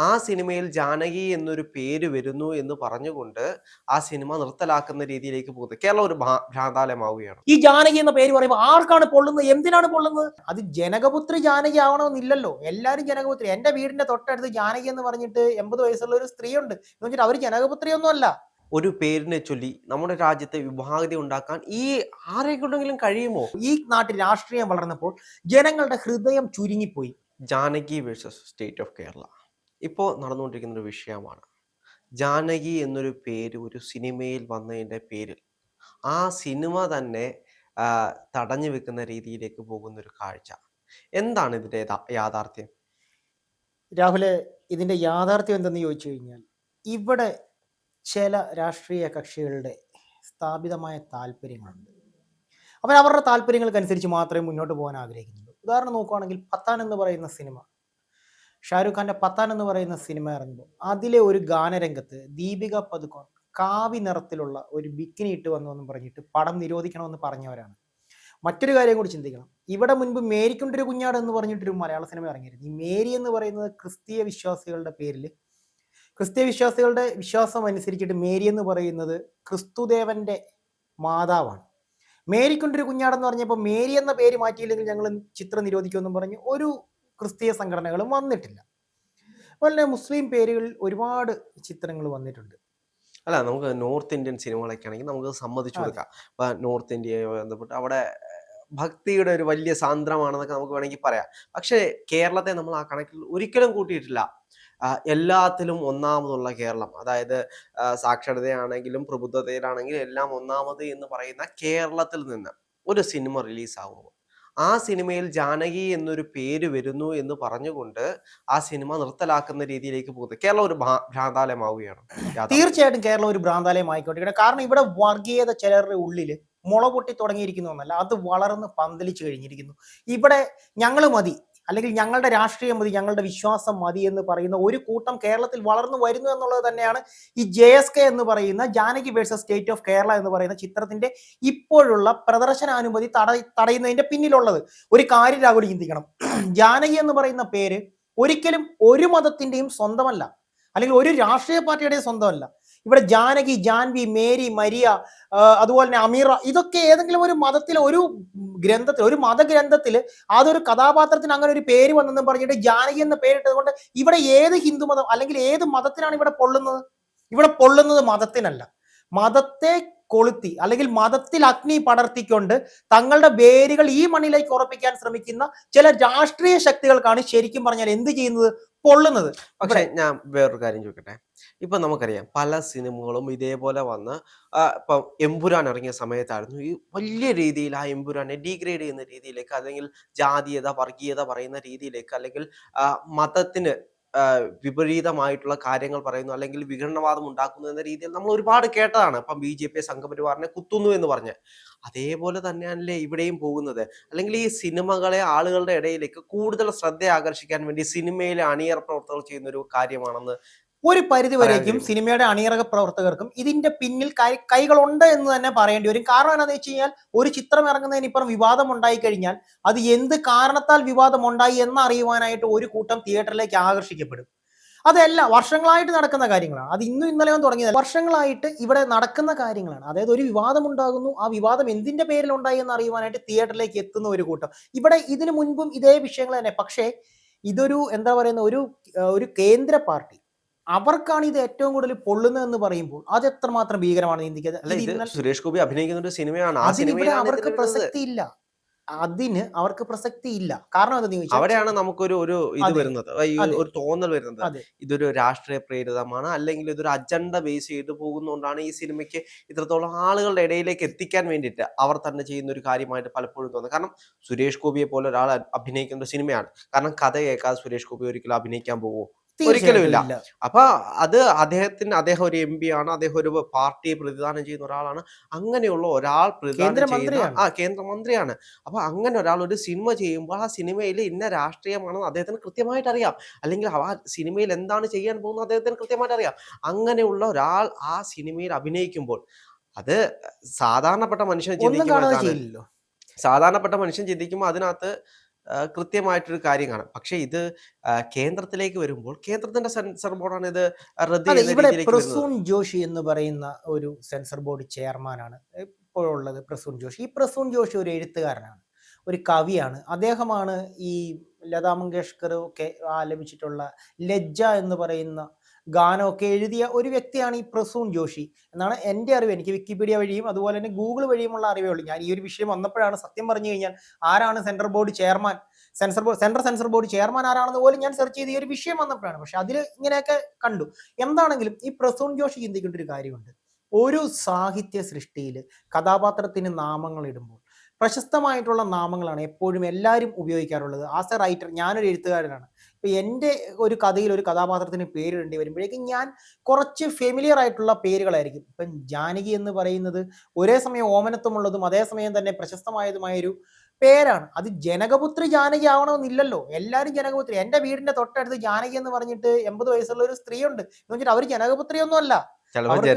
ആ സിനിമയിൽ ജാനകി എന്നൊരു പേര് വരുന്നു എന്ന് പറഞ്ഞുകൊണ്ട് ആ സിനിമ നിർത്തലാക്കുന്ന രീതിയിലേക്ക് പോകുന്നത് കേരളം ഒരു ഭ്രാ- ഭ്രാന്താലയമാവുകയാണ്. ഈ ജാനകി എന്ന പേര് പറയുമ്പോൾ ആർക്കാണ് പൊള്ളുന്നത്? എന്തിനാണ് പൊള്ളുന്നത്? അത് ജനകപുത്രി ജാനകി ആവണമെന്നില്ലല്ലോ. എല്ലാവരും ജനകപുത്രി. എന്റെ വീടിന്റെ തൊട്ടടുത്ത് ജാനകി എന്ന് പറഞ്ഞിട്ട് എൺപത് വയസ്സുള്ള ഒരു സ്ത്രീ ഉണ്ട് എന്ന് വെച്ചിട്ട് അവർ ജനകപുത്രി ഒന്നും അല്ല. ഒരു പേരിനെ ചൊല്ലി നമ്മുടെ രാജ്യത്തെ വിഭാഗത ഉണ്ടാക്കാൻ ഈ ആരെക്കൊണ്ടെങ്കിലും കഴിയുമോ? ഈ നാട്ടിൽ രാഷ്ട്രീയം വളർന്നപ്പോൾ ജനങ്ങളുടെ ഹൃദയം ചുരുങ്ങിപ്പോയി. Janaki versus state of Kerala. ഇപ്പോൾ നടന്നുകൊണ്ടിരിക്കുന്ന ഒരു വിഷയമാണ്. ജാനകി എന്നൊരു പേര് ഒരു സിനിമയിൽ വന്നതിന്റെ പേരിൽ ആ സിനിമ തന്നെ തടഞ്ഞു വെക്കുന്ന രീതിയിലേക്ക് പോകുന്ന ഒരു കാഴ്ച. എന്താണ് ഇതിന്റെ യാഥാർത്ഥ്യം? രാഹുലെ ഇതിന്റെ യാഥാർത്ഥ്യം എന്തെന്ന് ചോദിച്ചു കഴിഞ്ഞാൽ ഇവിടെ ചില രാഷ്ട്രീയ കക്ഷികളുടെ സ്ഥാപിതമായ താല്പര്യങ്ങളുണ്ട്. അവർ അവരുടെ താല്പര്യങ്ങൾക്കനുസരിച്ച് മാത്രമേ മുന്നോട്ട് പോകാൻ ആഗ്രഹിക്കുന്നുള്ളൂ. ഉദാഹരണം നോക്കുകയാണെങ്കിൽ പത്താൻ എന്ന് പറയുന്ന സിനിമ ഷാരൂഖ് ഖാന്റെ പത്താൻ എന്ന് പറയുന്ന സിനിമ ഇറങ്ങുമ്പോൾ അതിലെ ഒരു ഗാനരംഗത്ത് ദീപിക പതുക്കോൺ കാവി നിറത്തിലുള്ള ഒരു ബിക്കിനി ഇട്ട് വന്നു എന്ന് പറഞ്ഞിട്ട് പടം നിരോധിക്കണമെന്ന് പറഞ്ഞവരാണ്. മറ്റൊരു കാര്യം കൂടി ചിന്തിക്കണം. ഇവിടെ മുൻപ് മേരിക്കൊണ്ടൊരു കുഞ്ഞാട് എന്ന് പറഞ്ഞിട്ടൊരു മലയാള സിനിമ ഇറങ്ങിയിരുന്നു. ഈ മേരി എന്ന് പറയുന്നത് ക്രിസ്തീയ വിശ്വാസികളുടെ പേരിൽ ക്രിസ്തീയ വിശ്വാസികളുടെ വിശ്വാസം അനുസരിച്ചിട്ട് മേരി എന്ന് പറയുന്നത് ക്രിസ്തുദേവന്റെ മാതാവാണ്. മേരിക്കൊണ്ടൊരു കുഞ്ഞാടെന്ന് പറഞ്ഞപ്പോൾ മേരി എന്ന പേര് മാറ്റിയില്ലെങ്കിൽ ഞങ്ങൾ ചിത്രം നിരോധിക്കുമെന്നും പറഞ്ഞ് ഒരു ക്രിസ്തീയ സംഘടനകളും വന്നിട്ടില്ല. അതുപോലെ മുസ്ലിം പേരുകളിൽ ഒരുപാട് ചിത്രങ്ങൾ വന്നിട്ടുണ്ട്. അല്ല നമുക്ക് നോർത്ത് ഇന്ത്യൻ സിനിമകളൊക്കെ ആണെങ്കിൽ നമുക്ക് സമ്മതിച്ചു കൊടുക്കാം. അപ്പൊ നോർത്ത് ഇന്ത്യയെ ബന്ധപ്പെട്ട് അവിടെ ഭക്തിയുടെ ഒരു വലിയ സാന്ദ്രമാണെന്നൊക്കെ നമുക്ക് വേണമെങ്കിൽ പറയാം. പക്ഷേ കേരളത്തെ നമ്മൾ ആ കണക്കിൽ ഒരിക്കലും കൂട്ടിയിട്ടില്ല. എല്ലാത്തിലും ഒന്നാമതുള്ള കേരളം. അതായത് സാക്ഷരതയാണെങ്കിലും പ്രബുദ്ധതയിലാണെങ്കിലും എല്ലാം ഒന്നാമത് എന്ന് പറയുന്ന കേരളത്തിൽ നിന്ന് ഒരു സിനിമ റിലീസാകുമ്പോൾ ആ സിനിമയിൽ ജാനകി എന്നൊരു പേര് വരുന്നു എന്ന് പറഞ്ഞുകൊണ്ട് ആ സിനിമ നിർത്തലാക്കുന്ന രീതിയിലേക്ക് പോകുന്നത് കേരളം ഒരു ഭ്രാ- ഭ്രാന്താലയമാവുകയാണ്. തീർച്ചയായിട്ടും കേരളം ഒരു ഭ്രാന്താലയമായിക്കോട്ടെ. കാരണം ഇവിടെ വർഗീയത ചിലരുടെ ഉള്ളിൽ മുള പൊട്ടി തുടങ്ങിയിരിക്കുന്നു എന്നല്ല അത് വളർന്ന് പന്തലിച്ചു കഴിഞ്ഞിരിക്കുന്നു. ഇവിടെ ഞങ്ങൾ മതി. അല്ലെങ്കിൽ ഞങ്ങളുടെ രാഷ്ട്രീയം മതി ഞങ്ങളുടെ വിശ്വാസം മതി എന്ന് പറയുന്ന ഒരു കൂട്ടം കേരളത്തിൽ വളർന്നു വരുന്നു എന്നുള്ളത് തന്നെയാണ് ഈ ജെ എസ് കെ എന്ന് പറയുന്ന Janaki versus state of Kerala എന്ന് പറയുന്ന ചിത്രത്തിന്റെ ഇപ്പോഴുള്ള പ്രദർശനാനുമതി തട തടയുന്നതിന്റെ പിന്നിലുള്ളത്. ഒരു കാര്യം രാഹുൽ ചിന്തിക്കണം. ജാനകി എന്ന് പറയുന്ന പേര് ഒരിക്കലും ഒരു മതത്തിന്റെയും സ്വന്തമല്ല. അല്ലെങ്കിൽ ഒരു രാഷ്ട്രീയ പാർട്ടിയുടെയും സ്വന്തമല്ല. ഇവിടെ ജാനകി ജാൻവി മേരി മരിയ അതുപോലെ തന്നെ അമീറ ഇതൊക്കെ ഏതെങ്കിലും ഒരു മതത്തിൽ ഒരു ഗ്രന്ഥത്തിൽ ഒരു മതഗ്രന്ഥത്തിൽ അതൊരു കഥാപാത്രത്തിന് അങ്ങനെ ഒരു പേര് വന്നെന്നും പറഞ്ഞിട്ട് ജാനകി എന്ന പേരിട്ടത് കൊണ്ട് ഇവിടെ ഏത് ഹിന്ദു മതം അല്ലെങ്കിൽ ഏത് മതത്തിനാണ് ഇവിടെ പൊള്ളുന്നത്? ഇവിടെ പൊള്ളുന്നത് മതത്തിനല്ല. മതത്തെ കൊളുത്തി അല്ലെങ്കിൽ മതത്തിൽ അഗ്നി പടർത്തിക്കൊണ്ട് തങ്ങളുടെ വേരുകൾ ഈ മണ്ണിലേക്ക് ഉറപ്പിക്കാൻ ശ്രമിക്കുന്ന ചില രാഷ്ട്രീയ ശക്തികൾക്കാണ് ശരിക്കും പറഞ്ഞാൽ എന്ത് ചെയ്യുന്നത്? പൊള്ളുന്നത്. പക്ഷെ ഞാൻ വേറൊരു കാര്യം ചോദിക്കട്ടെ? ഇപ്പൊ നമുക്കറിയാം പല സിനിമകളും ഇതേപോലെ വന്ന് ഇപ്പൊ എമ്പുരാൻ ഇറങ്ങിയ സമയത്തായിരുന്നു. ഈ വലിയ രീതിയിൽ ആ എമ്പുരാനെ ഡീഗ്രേഡ് ചെയ്യുന്ന രീതിയിലേക്ക് അല്ലെങ്കിൽ ജാതീയത വർഗീയത പറയുന്ന രീതിയിലേക്ക് അല്ലെങ്കിൽ മതത്തിന് വിപരീതമായിട്ടുള്ള കാര്യങ്ങൾ പറയുന്നു അല്ലെങ്കിൽ വിഘടനവാദം ഉണ്ടാക്കുന്നു എന്ന രീതിയിൽ നമ്മൾ ഒരുപാട് കേട്ടതാണ്. ഇപ്പം ബി ജെ പി സംഘപരിവാറിനെ കുത്തുന്നു എന്ന് പറഞ്ഞ്. അതേപോലെ തന്നെയാണല്ലേ ഇവിടെയും പോകുന്നത്. അല്ലെങ്കിൽ ഈ സിനിമകളെ ആളുകളുടെ ഇടയിലേക്ക് കൂടുതൽ ശ്രദ്ധ ആകർഷിക്കാൻ വേണ്ടി സിനിമയിലെ അണിയറ പ്രവർത്തകർ ചെയ്യുന്ന ഒരു കാര്യമാണെന്ന് ഒരു പരിധി വരേക്കും. സിനിമയുടെ അണിയറക പ്രവർത്തകർക്കും ഇതിന്റെ പിന്നിൽ കൈ കൈകളുണ്ട് എന്ന് തന്നെ പറയേണ്ടി വരും. കാരണം എന്താണെന്ന് വെച്ച് കഴിഞ്ഞാൽ ഒരു ചിത്രം ഇറങ്ങുന്നതിന് ഇപ്പുറം വിവാദം ഉണ്ടായി കഴിഞ്ഞാൽ അത് എന്ത് കാരണത്താൽ വിവാദം ഉണ്ടായി എന്ന് അറിയുവാനായിട്ട് ഒരു കൂട്ടം തിയേറ്ററിലേക്ക് ആകർഷിക്കപ്പെടും. അതല്ല വർഷങ്ങളായിട്ട് നടക്കുന്ന കാര്യങ്ങളാണ്. അത് ഇന്നും ഇന്നലെയും തുടങ്ങിയത് വർഷങ്ങളായിട്ട് ഇവിടെ നടക്കുന്ന കാര്യങ്ങളാണ്. അതായത് ഒരു വിവാദം ഉണ്ടാകുന്നു ആ വിവാദം എന്തിന്റെ പേരിൽ ഉണ്ടായി എന്ന് അറിയുവാനായിട്ട് തിയേറ്ററിലേക്ക് എത്തുന്ന ഒരു കൂട്ടം. ഇവിടെ ഇതിനു മുൻപും ഇതേ വിഷയങ്ങൾ തന്നെ. പക്ഷേ ഇതൊരു എന്താ പറയുന്ന ഒരു ഒരു കേന്ദ്ര പാർട്ടി അവർക്കാണ് ഇത് ഏറ്റവും കൂടുതൽ പൊള്ളുന്നതെന്ന് പറയുമ്പോൾ അത് എത്രമാത്രം ഭീകരമാണ് ഇന്ത്യയ്ക്ക് സുരേഷ് ഗോപി അഭിനയിക്കുന്ന ഒരു സിനിമയാണ്. ആ അതിനിവിടെ അവർക്ക് പ്രസക്തി ഇല്ല അതിന് അവർക്ക് പ്രസക്തി ഇല്ല കാരണം എന്താ ചോദിച്ചാൽ അവിടെയാണ് നമുക്കൊരു ഒരു ഇത്. വരുന്നത്. ഒരു തോന്നൽ വരുന്നത്. ഇതൊരു രാഷ്ട്രീയ പ്രേരിതമാണ്. അല്ലെങ്കിൽ ഇതൊരു അജണ്ട ബേസ് ചെയ്ത് പോകുന്നതുകൊണ്ടാണ് ഈ സിനിമയ്ക്ക് ഇത്രത്തോളം ആളുകളുടെ ഇടയിലേക്ക് എത്തിക്കാൻ വേണ്ടിയിട്ട് അവർ തന്നെ ചെയ്യുന്ന ഒരു കാര്യമായിട്ട് പലപ്പോഴും തോന്നുന്നത്. കാരണം സുരേഷ് ഗോപിയെ പോലെ ഒരാൾ അഭിനയിക്കുന്ന ഒരു സിനിമയാണ്. കാരണം കഥ കേൾക്കാതെ സുരേഷ് ഗോപി ഒരിക്കലും അഭിനയിക്കാൻ പോകുമോ ഒരിക്കലും ഇല്ല. ഇല്ല. അപ്പൊ അത് അദ്ദേഹത്തിന് അദ്ദേഹം ഒരു എം പി ആണ് അദ്ദേഹം ഒരു പാർട്ടിയെ പ്രതിദാനം ചെയ്യുന്ന ഒരാളാണ്. അങ്ങനെയുള്ള ഒരാൾ പ്രതിദാനം ചെയ്യുന്ന. ആ കേന്ദ്രമന്ത്രിയാണ്. അപ്പൊ അങ്ങനെ ഒരാൾ ഒരു സിനിമ ചെയ്യുമ്പോൾ ആ സിനിമയിൽ ഇന്ന രാഷ്ട്രീയമാണെന്ന് അദ്ദേഹത്തിന് കൃത്യമായിട്ട് അറിയാം അല്ലെങ്കിൽ ആ സിനിമയിൽ എന്താണ് ചെയ്യാൻ പോകുന്നത് അദ്ദേഹത്തിന് കൃത്യമായിട്ട് അറിയാം അങ്ങനെയുള്ള ഒരാൾ ആ സിനിമയിൽ അഭിനയിക്കുമ്പോൾ അത് സാധാരണപ്പെട്ട മനുഷ്യൻ ചിന്തിക്കുമ്പോൾ സാധാരണപ്പെട്ട മനുഷ്യൻ ചിന്തിക്കുമ്പോൾ അതിനകത്ത് കൃത്യമായിട്ടൊരു കാര്യമാണ്. പക്ഷെ ഇത് കേന്ദ്രത്തിലേക്ക് വരുമ്പോൾ കേന്ദ്രത്തിന്റെ സെൻസർ ബോർഡാണ് ഇത് റദ്ദ് ഇവിടെ പ്രസൂൺ ജോഷി എന്ന് പറയുന്ന ഒരു സെൻസർ ബോർഡ് ചെയർമാനാണ് ഇപ്പോഴുള്ളത് പ്രസൂൺ ജോഷി. ഈ പ്രസൂൺ ജോഷി ഒരു എഴുത്തുകാരനാണ് ഒരു കവിയാണ്. അദ്ദേഹമാണ് ഈ ലതാ മങ്കേഷ്കർ ഒക്കെ ആലപിച്ചിട്ടുള്ള ലജ്ജ എന്ന് പറയുന്ന ഗാനമൊക്കെ എഴുതിയ ഒരു വ്യക്തിയാണ് ഈ പ്രസൂൺ ജോഷി. എന്നാണ് എന്റെ അറിവ്. എനിക്ക് വിക്കിപീഡിയ വഴിയും അതുപോലെ തന്നെ ഗൂഗിൾ വഴിയുമുള്ള അറിവേ ഉള്ളൂ. ഞാൻ ഈ ഒരു വിഷയം വന്നപ്പോഴാണ് സത്യം പറഞ്ഞു കഴിഞ്ഞാൽ ആരാണ് central board chairman? Censor board central censor board chairman ആരാണെന്ന് പോലും ഞാൻ സെർച്ച് ചെയ്ത് ഈ ഒരു വിഷയം വന്നപ്പോഴാണ്. പക്ഷെ അതിൽ ഇങ്ങനെയൊക്കെ കണ്ടു. എന്താണെങ്കിലും ഈ പ്രസൂൺ ജോഷി ചിന്തിക്കേണ്ട ഒരു കാര്യമുണ്ട്. ഒരു സാഹിത്യ സൃഷ്ടിയിൽ കഥാപാത്രത്തിന് നാമങ്ങൾ ഇടുമ്പോൾ പ്രശസ്തമായിട്ടുള്ള നാമങ്ങളാണ് എപ്പോഴും എല്ലാവരും ഉപയോഗിക്കാറുള്ളത്. ആസ് എ റൈറ്റർ ഞാനൊരു എഴുത്തുകാരനാണ്. ഇപ്പൊ എന്റെ ഒരു കഥയിൽ ഒരു കഥാപാത്രത്തിന് പേരിടേണ്ടി വരുമ്പോഴേക്കും ഞാൻ കുറച്ച് ഫെമിലിയർ ആയിട്ടുള്ള പേരുകളായിരിക്കും. ഇപ്പം ജാനകി എന്ന് പറയുന്നത് ഒരേ സമയം ഓമനത്വമുള്ളതും അതേസമയം തന്നെ പ്രശസ്തമായതുമായൊരു പേരാണ്. അത് ജനകപുത്രി ജാനകി ആവണമെന്നില്ലല്ലോ. എല്ലാവരും ജനകപുത്രി. എന്റെ വീടിന്റെ തൊട്ടടുത്ത് ജാനകി എന്ന് പറഞ്ഞിട്ട് എൺപത് വയസ്സുള്ള ഒരു സ്ത്രീ ഉണ്ട് എന്ന് വെച്ചിട്ട് അവർ ജനകപുത്രി ഒന്നുമല്ല അവർക്ക്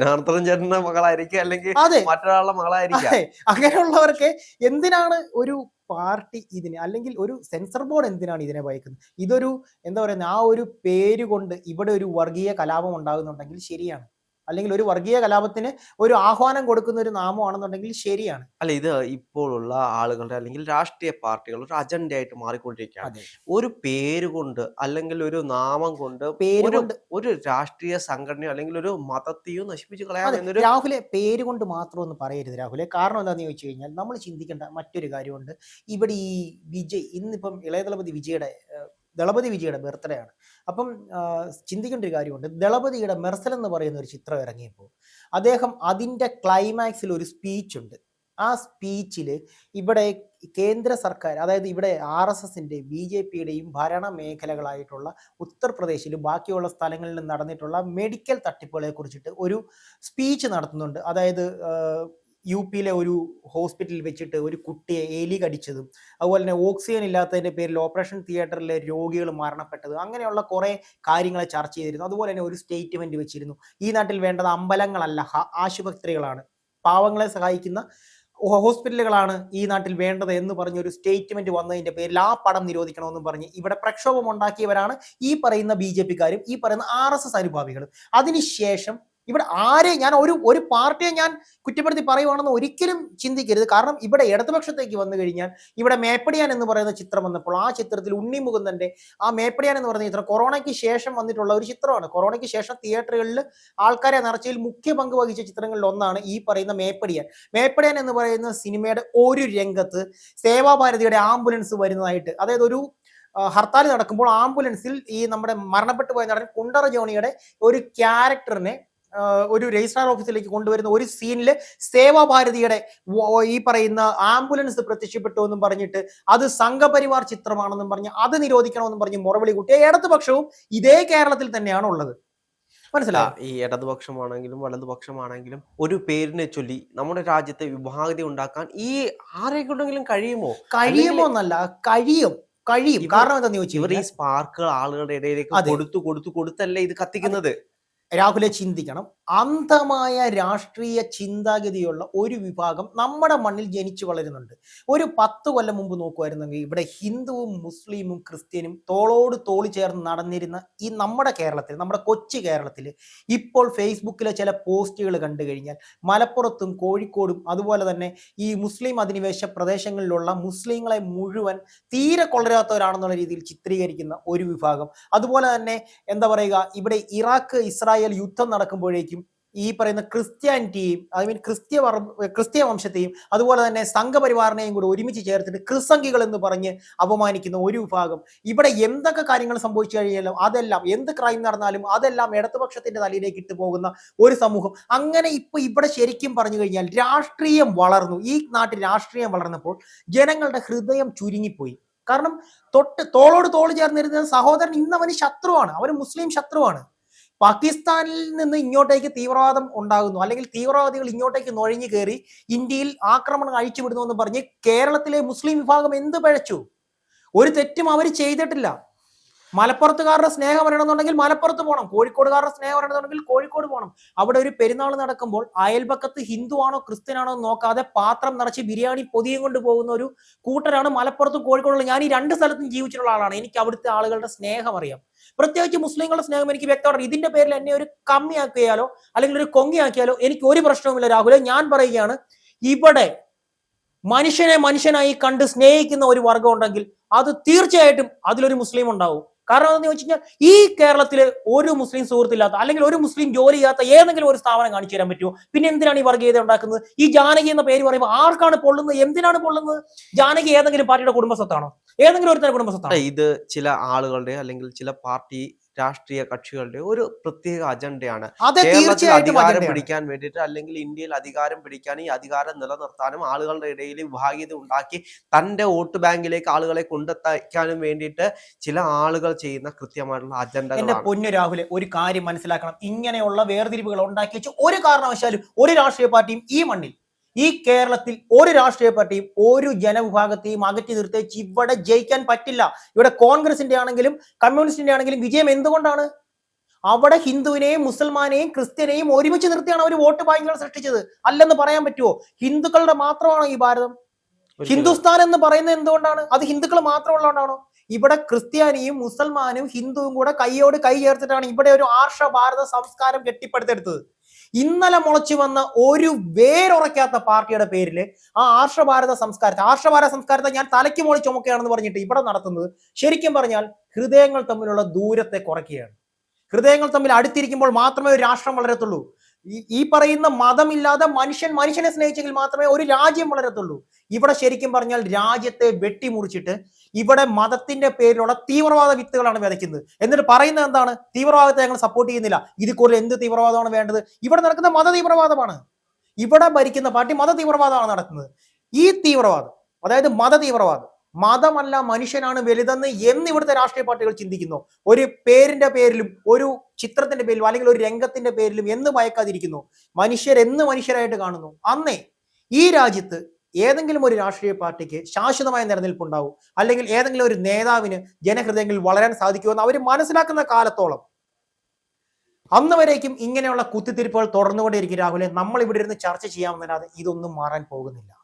ചേട്ടന്റെ മകളായിരിക്കും അല്ലെങ്കിൽ മറ്റൊരാളുടെ മകളായിരിക്കാം. അങ്ങനെയുള്ളവർക്ക് എന്തിനാണ് ഒരു പാർട്ടി ഇതിന് അല്ലെങ്കിൽ ഒരു സെൻസർ ബോർഡ് എന്തിനാണ് ഇതിനെ ഭയക്കുന്നത് ഇതൊരു എന്താ പറയുന്നത് ആ ഒരു പേര് കൊണ്ട് ഇവിടെ ഒരു വർഗീയ കലാപം ഉണ്ടാകുന്നുണ്ടെങ്കിൽ ശരിയാണ്. അല്ലെങ്കിൽ ഒരു വർഗീയ കലാപത്തിന് ഒരു ആഹ്വാനം കൊടുക്കുന്ന ഒരു നാമമാണെന്നുണ്ടെങ്കിൽ ശരിയാണ്. അല്ല ഇത് ഇപ്പോഴുള്ള ആളുകളുടെ അല്ലെങ്കിൽ രാഷ്ട്രീയ പാർട്ടികൾ ഒരു അജണ്ടയായിട്ട് മാറിക്കൊണ്ടിരിക്കുകയാണ്. ഒരു പേര് കൊണ്ട് അല്ലെങ്കിൽ ഒരു നാമം കൊണ്ട് പേര് ഒരു രാഷ്ട്രീയ സംഘടനയോ അല്ലെങ്കിൽ ഒരു മതത്തെയോ നശിപ്പിച്ച് കളയാതെ രാഹുലെ പേര് കൊണ്ട് മാത്രം ഒന്ന് പറയരുത് രാഹുലെ. കാരണം എന്താണെന്ന് ചോദിച്ചു കഴിഞ്ഞാൽ നമ്മൾ ചിന്തിക്കേണ്ട മറ്റൊരു കാര്യമുണ്ട്. ഇവിടെ ഈ വിജയ് ഇന്നിപ്പം ഇളയതളപതി വിജയുടെ ദളപതി വിജയുടെ ബർത്ത്ഡേ ആണ് അപ്പം ചിന്തിക്കേണ്ട ഒരു കാര്യമുണ്ട്. ദളപതിയുടെ മെർസൽ എന്ന് പറയുന്ന ഒരു ചിത്രം ഇറങ്ങിയപ്പോൾ അദ്ദേഹം അതിന്റെ ക്ലൈമാക്സിൽ ഒരു സ്പീച്ച് ഉണ്ട്. ആ സ്പീച്ചിൽ ഇവിടെ കേന്ദ്ര സർക്കാർ അതായത് ഇവിടെ ആർ എസ് എസിന്റെ ബി ജെ പിയുടെയും ഭരണ മേഖലകളായിട്ടുള്ള ഉത്തർപ്രദേശിലും ബാക്കിയുള്ള സ്ഥലങ്ങളിൽ നടന്നിട്ടുള്ള മെഡിക്കൽ തട്ടിപ്പുകളെ കുറിച്ചിട്ട് ഒരു സ്പീച്ച് നടത്തുന്നുണ്ട്. അതായത് യു പിയിലെ ഒരു ഹോസ്പിറ്റലിൽ വെച്ചിട്ട് ഒരു കുട്ടിയെ എലി കടിച്ചതും അതുപോലെ തന്നെ ഓക്സിജൻ ഇല്ലാത്തതിന്റെ പേരിൽ ഓപ്പറേഷൻ തിയേറ്ററിലെ രോഗികൾ മരണപ്പെട്ടത് അങ്ങനെയുള്ള കുറേ കാര്യങ്ങളെ ചർച്ച ചെയ്തിരുന്നു. അതുപോലെ തന്നെ ഒരു സ്റ്റേറ്റ്മെന്റ് വെച്ചിരുന്നു. ഈ നാട്ടിൽ വേണ്ടത് അമ്പലങ്ങളല്ല ആശുപത്രികളാണ്. പാവങ്ങളെ സഹായിക്കുന്ന ഹോസ്പിറ്റലുകളാണ് ഈ നാട്ടിൽ വേണ്ടത് എന്ന് പറഞ്ഞ ഒരു സ്റ്റേറ്റ്മെന്റ് വന്നതിന്റെ പേരിൽ ആ പടം നിരോധിക്കണമെന്നും പറഞ്ഞ് ഇവിടെ പ്രക്ഷോഭം ഉണ്ടാക്കിയവരാണ് ഈ പറയുന്ന ബി ജെ പിക്കാരും ഈ പറയുന്ന ആർ എസ് എസ് അനുഭാവികളും. അതിനുശേഷം ഇവിടെ ആരെ ഞാൻ ഒരു ഒരു പാർട്ടിയെ ഞാൻ കുറ്റപ്പെടുത്തി പറയുവാണെന്ന് ഒരിക്കലും ചിന്തിക്കരുത്. കാരണം ഇവിടെ ഇടതുപക്ഷത്തേക്ക് വന്നു കഴിഞ്ഞാൽ ഇവിടെ മേപ്പടിയാൻ എന്ന് പറയുന്ന ചിത്രം വന്നപ്പോൾ ആ ചിത്രത്തിൽ ഉണ്ണി മുകുന്ദന്റെ ആ മേപ്പടിയാൻ എന്ന് പറയുന്ന ചിത്രം കൊറോണയ്ക്ക് ശേഷം വന്നിട്ടുള്ള ഒരു ചിത്രമാണ്. കൊറോണയ്ക്ക് ശേഷം തിയേറ്ററുകളിൽ ആൾക്കാരെ നിറച്ചയിൽ മുഖ്യ പങ്ക് വഹിച്ച ചിത്രങ്ങളിൽ ഒന്നാണ് ഈ പറയുന്ന മേപ്പടിയാൻ. മേപ്പടിയാൻ എന്ന് പറയുന്ന സിനിമയുടെ ഒരു രംഗത്ത് സേവാഭാരതിയുടെ ആംബുലൻസ് വരുന്നതായിട്ട് അതായത് ഒരു ഹർത്താൽ നടക്കുമ്പോൾ ആംബുലൻസിൽ ഈ നമ്മുടെ മരണപ്പെട്ടു പോയ നടൻ കുണ്ടറ ജോണിയുടെ ഒരു ക്യാരക്ടറിനെ ഒരു രജിസ്ട്രാർ ഓഫീസിലേക്ക് കൊണ്ടുവരുന്ന ഒരു സീനിൽ സേവാഭാരതിയുടെ ഈ പറയുന്ന ആംബുലൻസ് പ്രത്യക്ഷപ്പെട്ടു എന്നും പറഞ്ഞിട്ട് അത് സംഘപരിവാർ ചിത്രമാണെന്നും പറഞ്ഞ് അത് നിരോധിക്കണമെന്നും പറഞ്ഞ് മുറവിളി കൂട്ടിയ ഇടതുപക്ഷവും ഇതേ കേരളത്തിൽ തന്നെയാണ് ഉള്ളത്. മനസ്സിലായി? ഈ ഇടതുപക്ഷമാണെങ്കിലും വലതുപക്ഷമാണെങ്കിലും ഒരു പേരിനെ ചൊല്ലി നമ്മുടെ രാജ്യത്തെ വിഭാഗത ഉണ്ടാക്കാൻ ഈ ആരെ കൊണ്ടെങ്കിലും കഴിയുമോ കഴിയുമോ എന്നല്ല കഴിയും കഴിയും. കാരണം എന്താണെന്ന് ചോദിച്ചു ഇവർ ഈ സ്പാർക്കുകൾ ആളുകളുടെ ഇടയിലേക്ക് കൊടുത്തു കൊടുത്തു കൊടുത്തല്ലേ ഇത് കത്തിക്കുന്നത്? രാഹുലെ ചിന്തിക്കണം. അന്ധമായ രാഷ്ട്രീയ ചിന്താഗതിയുള്ള ഒരു വിഭാഗം നമ്മുടെ മണ്ണിൽ ജനിച്ചു വളരുന്നുണ്ട്. ഒരു പത്ത് കൊല്ലം മുമ്പ് നോക്കുമായിരുന്നെങ്കിൽ ഇവിടെ ഹിന്ദുവും മുസ്ലിമും ക്രിസ്ത്യനും തോളോട് തോളി ചേർന്ന് നടന്നിരുന്ന ഈ നമ്മുടെ കേരളത്തിൽ നമ്മുടെ കൊച്ചു കേരളത്തിൽ ഇപ്പോൾ ഫേസ്ബുക്കിലെ ചില പോസ്റ്റുകൾ കണ്ടു കഴിഞ്ഞാൽ മലപ്പുറത്തും കോഴിക്കോടും അതുപോലെ തന്നെ ഈ മുസ്ലിം അധിനിവേശ പ്രദേശങ്ങളിലുള്ള മുസ്ലിങ്ങളെ മുഴുവൻ തീരെ കൊള്ളരാത്തവരാണെന്നുള്ള രീതിയിൽ ചിത്രീകരിക്കുന്ന ഒരു വിഭാഗം. അതുപോലെ തന്നെ എന്താ പറയുക ഇവിടെ ഇറാഖ് ഇസ്രായേൽ യുദ്ധം നടക്കുമ്പോഴേക്കും ഈ പറയുന്ന ക്രിസ്ത്യാനിറ്റിയും ഐ മീൻ ക്രിസ്ത്യ ക്രിസ്ത്യ വംശത്തെയും അതുപോലെ തന്നെ സംഘപരിവാറിനെയും കൂടെ ഒരുമിച്ച് ചേർത്തിട്ട് ക്രിസംഖികൾ എന്ന് പറഞ്ഞ് അപമാനിക്കുന്ന ഒരു വിഭാഗം. ഇവിടെ എന്തൊക്കെ കാര്യങ്ങൾ സംഭവിച്ചു കഴിഞ്ഞാലും അതെല്ലാം എന്ത് ക്രൈം നടന്നാലും അതെല്ലാം ഇടതുപക്ഷത്തിന്റെ തലയിലേക്ക് ഇട്ട് പോകുന്ന ഒരു സമൂഹം. അങ്ങനെ ഇപ്പൊ ഇവിടെ ശരിക്കും പറഞ്ഞു കഴിഞ്ഞാൽ രാഷ്ട്രീയം വളർന്നു. ഈ നാട്ടിൽ രാഷ്ട്രീയം വളർന്നപ്പോൾ ജനങ്ങളുടെ ഹൃദയം ചുരുങ്ങിപ്പോയി. കാരണം തൊട്ട് തോളോട് തോൾ ചേർന്നിരുന്ന സഹോദരൻ ഇന്ന് അവന് ശത്രുവാണ്. അവന് മുസ്ലിം ശത്രുവാണ്. പാകിസ്ഥാനിൽ നിന്ന് ഇങ്ങോട്ടേക്ക് തീവ്രവാദം ഉണ്ടാകുന്നു. അല്ലെങ്കിൽ തീവ്രവാദികൾ ഇങ്ങോട്ടേക്ക് നുഴഞ്ഞു കയറി ഇന്ത്യയിൽ ആക്രമണം അഴിച്ചുവിടുന്നു എന്ന് പറഞ്ഞ് കേരളത്തിലെ മുസ്ലിം വിഭാഗം എന്ത് പഴച്ചു? ഒരു തെറ്റും അവർ ചെയ്തിട്ടില്ല. മലപ്പുറത്തുകാരുടെ സ്നേഹം വരണമെന്നുണ്ടെങ്കിൽ മലപ്പുറത്ത് പോകണം കോഴിക്കോടുകാരുടെ സ്നേഹം വരണമെന്നുണ്ടെങ്കിൽ കോഴിക്കോട് പോകണം അവിടെ ഒരു പെരുന്നാൾ നടക്കുമ്പോൾ അയൽപക്കത്ത് ഹിന്ദു ആണോ ക്രിസ്ത്യനാണോ നോക്കാതെ പാത്രം നിറച്ച് ബിരിയാണി പൊതിയും കൊണ്ട് പോകുന്ന ഒരു കൂട്ടരാണ് മലപ്പുറത്തും കോഴിക്കോടുള്ള. ഞാൻ ഈ രണ്ട് സ്ഥലത്തും ജീവിച്ചിട്ടുള്ള ആളാണ്. എനിക്ക് അവിടുത്തെ ആളുകളുടെ സ്നേഹം അറിയാം. പ്രത്യേകിച്ച് മുസ്ലിങ്ങളുടെ സ്നേഹം എനിക്ക് വ്യക്തമാണ്. ഇതിന്റെ പേരിൽ എന്നെ ഒരു കമ്മിയാക്കിയാലോ അല്ലെങ്കിൽ ഒരു കൊങ്ങിയാക്കിയാലോ എനിക്ക് ഒരു പ്രശ്നവുമില്ല രാഹുലെ. ഞാൻ പറയുകയാണ് ഇവിടെ മനുഷ്യനെ മനുഷ്യനായി കണ്ട് സ്നേഹിക്കുന്ന ഒരു വർഗം ഉണ്ടെങ്കിൽ അത് തീർച്ചയായിട്ടും അതിലൊരു മുസ്ലിം ഉണ്ടാവും. കാരണം എന്താണെന്ന് ചോദിച്ചു കഴിഞ്ഞാൽ ഈ കേരളത്തിൽ ഒരു മുസ്ലിം സുഹൃത്തില്ലാത്ത അല്ലെങ്കിൽ ഒരു മുസ്ലിം ജോലി ചെയ്യാത്ത ഏതെങ്കിലും ഒരു സ്ഥാപനം കാണിച്ചു തരാൻ പറ്റുമോ? പിന്നെ എന്തിനാണ് ഈ വർഗീയത ഉണ്ടാക്കുന്നത്? ഈ ജാനകി എന്ന പേര് പറയുമ്പോൾ ആർക്കാണ് പൊള്ളുന്നത്? എന്തിനാണ് പൊള്ളുന്നത്? ജാനകി ഏതെങ്കിലും പാർട്ടിയുടെ കുടുംബസ്വത്താണോ? ഏതെങ്കിലും ഒരുത്തരുടെ കുടുംബസ്വത്താണോ? ഇത് ചില ആളുകളുടെ അല്ലെങ്കിൽ ചില പാർട്ടി രാഷ്ട്രീയ കക്ഷികളുടെ ഒരു പ്രത്യേക അജണ്ടയാണ്. കേരളത്തിൽ അധികാരം പിടിക്കാൻ വേണ്ടിയിട്ട് അല്ലെങ്കിൽ ഇന്ത്യയിൽ അധികാരം പിടിക്കാൻ ഈ അധികാരം നിലനിർത്താനും ആളുകളുടെ ഇടയിൽ വിഭാഗീയത ഉണ്ടാക്കി തന്റെ വോട്ട് ബാങ്കിലേക്ക് ആളുകളെ കൊണ്ടെത്തിക്കാനും വേണ്ടിയിട്ട് ചില ആളുകൾ ചെയ്യുന്ന കൃത്യമായിട്ടുള്ള എന്റെ അജണ്ടകളാണ് പൊന്നു രാഹുലെ ഒരു കാര്യം മനസ്സിലാക്കണം. ഇങ്ങനെയുള്ള വേർതിരിവുകൾ ഉണ്ടാക്കി വെച്ച് ഒരു കാരണവശാലും ഒരു രാഷ്ട്രീയ പാർട്ടിയും ഈ മണ്ണിൽ ഈ കേരളത്തിൽ ഒരു രാഷ്ട്രീയ പാർട്ടിയും ഒരു ജനവിഭാഗത്തെയും അകറ്റി നിർത്തേച്ച് ഇവിടെ ജയിക്കാൻ പറ്റില്ല. ഇവിടെ കോൺഗ്രസിന്റെ ആണെങ്കിലും കമ്മ്യൂണിസ്റ്റിന്റെ ആണെങ്കിലും വിജയം എന്തുകൊണ്ടാണ്? അവിടെ ഹിന്ദുവിനെയും മുസൽമാനെയും ക്രിസ്ത്യനെയും ഒരുമിച്ച് നിർത്തിയാണ് അവർ വോട്ട് ബാങ്കുകൾ സൃഷ്ടിച്ചത്. അല്ലെന്ന് പറയാൻ പറ്റുമോ ഹിന്ദുക്കളുടെ മാത്രമാണോ ഈ ഭാരതം? ഹിന്ദുസ്ഥാൻ എന്ന് പറയുന്നത് എന്തുകൊണ്ടാണ്? അത് ഹിന്ദുക്കൾ മാത്രമുള്ളതുകൊണ്ടാണോ? ഇവിടെ ക്രിസ്ത്യാനിയും മുസൽമാനും ഹിന്ദുവും കൂടെ കൈയോട് കൈ ചേർത്തിട്ടാണ് ഇവിടെ ഒരു ആർഷ ഭാരത സംസ്കാരം കെട്ടിപ്പടുത്തെടുത്തത്. ഇന്നലെ മുളച്ചു വന്ന ഒരു വേരുറയ്ക്കാത്ത പാർട്ടിയുടെ പേരിൽ ആ ആർഷഭാരത സംസ്കാരത്തെ ആർഷഭാരത സംസ്കാരത്തെ ഞാൻ തലയ്ക്ക് മോളി ചുമക്കുകയാണെന്ന് പറഞ്ഞിട്ട് ഇവിടെ നടത്തുന്നത് ശരിക്കും പറഞ്ഞാൽ ഹൃദയങ്ങൾ തമ്മിലുള്ള ദൂരത്തെ കുറയ്ക്കുകയാണ്. ഹൃദയങ്ങൾ തമ്മിൽ അടുത്തിരിക്കുമ്പോൾ മാത്രമേ ഒരു രാഷ്ട്രം വളരത്തുള്ളൂ. ഈ പറയുന്ന മതമില്ലാതെ മനുഷ്യൻ മനുഷ്യനെ സ്നേഹിച്ചെങ്കിൽ മാത്രമേ ഒരു രാജ്യം വളരത്തുള്ളൂ. ഇവിടെ ശരിക്കും പറഞ്ഞാൽ രാജ്യത്തെ വെട്ടിമുറിച്ചിട്ട് ഇവിടെ മതത്തിന്റെ പേരിലുള്ള തീവ്രവാദ വിത്തുകളാണ് വിതയ്ക്കുന്നത്. എന്നിട്ട് പറയുന്നത് എന്താണ്? തീവ്രവാദത്തെ ഞങ്ങൾ സപ്പോർട്ട് ചെയ്യുന്നില്ല. ഇത് കൂടുതൽ എന്ത് തീവ്രവാദമാണ് വേണ്ടത്? ഇവിടെ നടക്കുന്ന മത തീവ്രവാദമാണ്. ഇവിടെ ഭരിക്കുന്ന പാർട്ടി മത തീവ്രവാദമാണ് നടത്തുന്നത്. ഈ തീവ്രവാദം അതായത് മത തീവ്രവാദം മതമല്ല മനുഷ്യനാണ് വലുതെന്ന് എന്ന് ഇവിടുത്തെ രാഷ്ട്രീയ പാർട്ടികൾ ചിന്തിക്കുന്നു. ഒരു പേരിന്റെ പേരിലും ഒരു ചിത്രത്തിന്റെ പേരിലും അല്ലെങ്കിൽ ഒരു രംഗത്തിന്റെ പേരിലും എന്ന് ഭയക്കാതിരിക്കുന്നു. മനുഷ്യരെന്ന് മനുഷ്യരായിട്ട് കാണുന്നു. അന്നേ ഈ രാജ്യത്ത് ഏതെങ്കിലും ഒരു രാഷ്ട്രീയ പാർട്ടിക്ക് ശാശ്വതമായ നിലനിൽപ്പുണ്ടാവും. അല്ലെങ്കിൽ ഏതെങ്കിലും ഒരു നേതാവിന് ജനഹൃദയങ്ങളിൽ വളരാൻ സാധിക്കുമെന്ന് അവർ മനസ്സിലാക്കുന്ന കാലത്തോളം. അന്ന് വരേക്കും ഇങ്ങനെയുള്ള കുത്തിത്തിരിപ്പുകൾ തുടർന്നുകൊണ്ടേയിരിക്കും രാഹുലെ. നമ്മൾ ഇവിടെ ഇരുന്ന് ചർച്ച ചെയ്യാമെന്നല്ലാതെ ഇതൊന്നും മാറാൻ പോകുന്നില്ല.